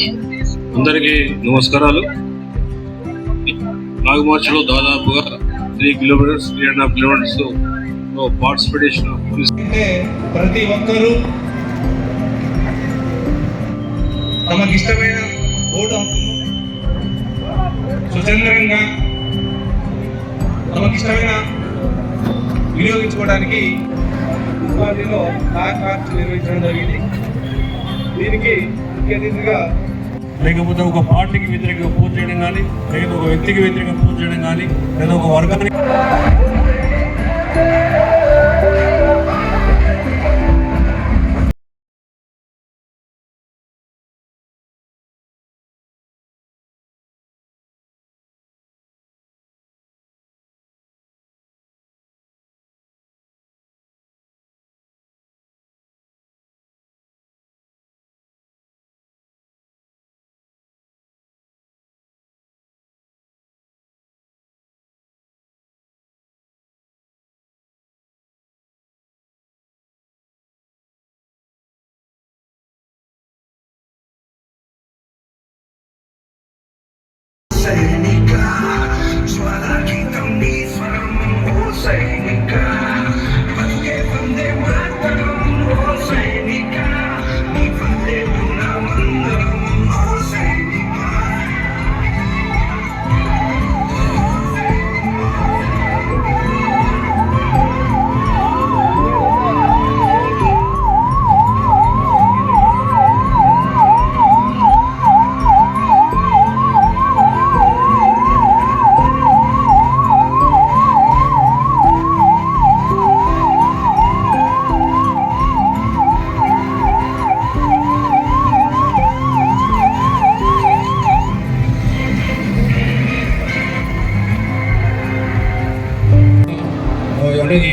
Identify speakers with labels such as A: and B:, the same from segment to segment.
A: అందరికీ నమస్కారాలు. నాగమార్చిలో దాదాపుగా three kilometres three and half kilometres participation police
B: ప్రతి ఒక్కరూ తమకి ఇష్టమైన ఓటు హక్కును స్వతంత్రంగా తమకి ఇష్టమైన వినియోగించుకోవడానికి ఉపాధిలో నాగ్ మార్చ్ నిర్వహించడం జరిగింది. దీనికి ముఖ్య అతిథిగా
A: లేకపోతే ఒక పార్టీకి వ్యతిరేకంగా పూజ చేయడం కానీ లేకపోతే ఒక వ్యక్తికి వ్యతిరేకంగా పూజ చేయడం కానీ లేదా ఒక వర్గానికి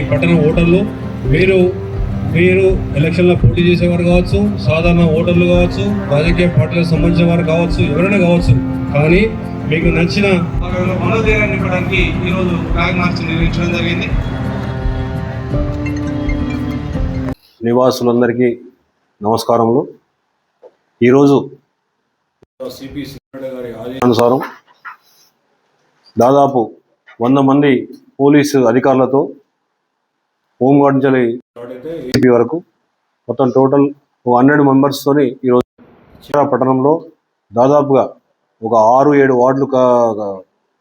A: పట్టణ ఓటర్లు మీరు మీరు ఎలక్షన్లో పోటీ చేసేవారు కావచ్చు సాధారణ ఓటర్లు కావచ్చు రాజకీయ పార్టీలకు సంబంధించిన వారు కావచ్చు ఎవరైనా కావచ్చు. కానీ మీకు నచ్చిన
B: మనోధైర్యాన్ని నింపడానికి ఈరోజు ఫ్లాగ్ మార్చ్ నిర్వహించడం జరిగింది.
A: నివాసులందరికీ నమస్కారములు. ఈరోజు సిపి గారి ఆదేశానుసారం దాదాపు వంద మంది పోలీసు అధికారులతో హోంగార్డ్ నుంచి ఏపీ వరకు మొత్తం టోటల్ ఒక హండ్రెడ్ మెంబర్స్తోని ఈరోజు చిరా పట్టణంలో దాదాపుగా ఒక ఆరు ఏడు వార్డులు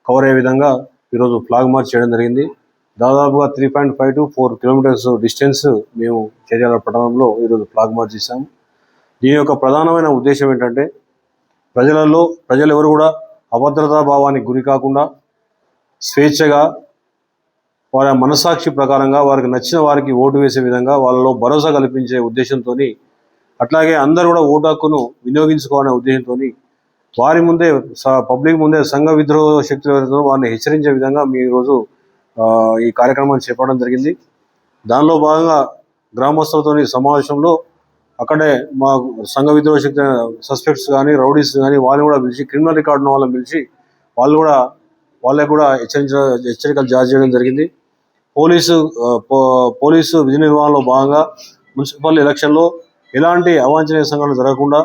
A: కవర్ అయ్యే విధంగా ఈరోజు ఫ్లాగ్ మార్చ్ చేయడం జరిగింది. దాదాపుగా three point five to four kilometres distance మేము చర్యాల పట్టణంలో ఈరోజు ఫ్లాగ్ మార్చ్ చేశాము దీని యొక్క ప్రధానమైన ఉద్దేశం ఏంటంటే ప్రజలలో ప్రజలు ఎవరు కూడా అభద్రతా భావానికి గురి కాకుండా స్వేచ్ఛగా వారి మనసాక్షి ప్రకారంగా వారికి నచ్చిన వారికి ఓటు వేసే విధంగా వాళ్ళలో భరోసా కల్పించే ఉద్దేశంతో అట్లాగే అందరూ కూడా ఓటు హక్కును వినియోగించుకోవాలనే ఉద్దేశంతో వారి ముందే పబ్లిక్ ముందే సంఘ విద్రోహ శక్తులు వారిని హెచ్చరించే విధంగా మీ ఈరోజు ఈ కార్యక్రమాన్ని చేపట్టడం జరిగింది. దానిలో భాగంగా గ్రామస్తులతో సమావేశంలో అక్కడే మా సంఘ విద్రోహ శక్తి సస్పెక్ట్స్ కానీ రౌడీస్ కానీ వాళ్ళని కూడా పిలిచి క్రిమినల్ రికార్డును వాళ్ళని పిలిచి వాళ్ళు కూడా వాళ్ళకి కూడా హెచ్చరించ హెచ్చరికలు జారీ చేయడం జరిగింది. పోలీసు పో- పోలీసు విధి నిర్వహణలో భాగంగా మున్సిపల్ ఎలక్షన్లో ఎలాంటి అవాంఛనీయ సంఘటనలు జరగకుండా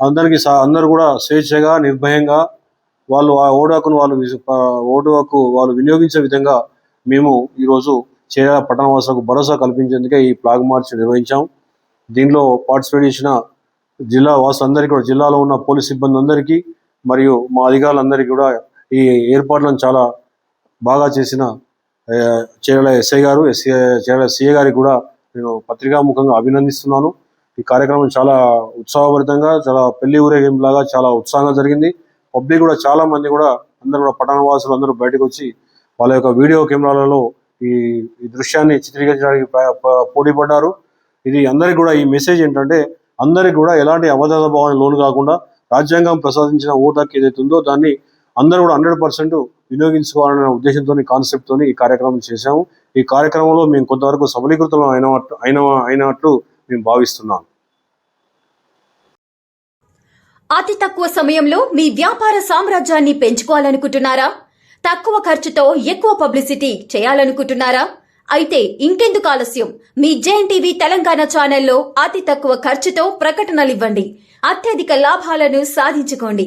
A: అందరికీ అందరూ కూడా స్వేచ్ఛగా నిర్భయంగా వాళ్ళు ఆ ఓటు హక్కును వాళ్ళు ఓటు హక్కు వాళ్ళు వినియోగించే విధంగా మేము ఈరోజు చేర పట్టణవాసులకు భరోసా కల్పించేందుకే ఈ ఫ్లాగ్ మార్చ్ నిర్వహించాం. దీనిలో పార్టిసిపేట్ చేసిన జిల్లా వాసులందరికీ కూడా జిల్లాలో ఉన్న పోలీస్ సిబ్బంది అందరికీ మరియు మా అధికారులందరికీ కూడా ఈ ఏర్పాట్లను చాలా బాగా చేసిన చేరల ఎస్ఐ గారు ఎస్ఏ చేరల సిఏ గారికి కూడా నేను పత్రికాముఖంగా అభినందిస్తున్నాను. ఈ కార్యక్రమం చాలా ఉత్సాహభరితంగా చాలా పెళ్ళి ఊరేగింపులాగా చాలా ఉత్సాహంగా జరిగింది. పబ్లిక్ కూడా చాలా మంది కూడా అందరూ కూడా పట్టణ వాసులు అందరూ బయటకు వచ్చి వాళ్ళ యొక్క వీడియో కెమెరాలలో ఈ ఈ దృశ్యాన్ని చిత్రీకరించడానికి పోటీపడ్డారు పోటీ పడ్డారు ఇది అందరికి కూడా ఈ మెసేజ్ ఏంటంటే అందరికి కూడా ఎలాంటి అభద్రత భావానికి లోను కాకుండా రాజ్యాంగం ప్రసాదించిన ఓటు హక్కు ఏదైతే ఉందో దాన్ని అందరూ కూడా హండ్రెడ్ పర్సెంట్ వినియోగించుకోవాలనే ఉద్దేశంతో కాన్సెప్ట్తో ఈ కార్యక్రమం చేశాము. ఈ కార్యక్రమంలో మేము కొంతవరకు సబలీకృతం అయిన అయిన అయినట్లు మేము భావిస్తున్నాం.
C: అతి తక్కువ సమయంలో మీ వ్యాపార సామ్రాజ్యాన్ని పెంచుకోవాలనుకుంటున్నారా? తక్కువ ఖర్చుతో ఎక్కువ పబ్లిసిటీ చేయాలనుకుంటున్నారా? అయితే ఇంకెందుకు ఆలస్యం. మీ జేఎన్ టీవీ తెలంగాణ ఛానల్లో అతి తక్కువ ఖర్చుతో ప్రకటనలు ఇవ్వండి అత్యధిక లాభాలను సాధించుకోండి.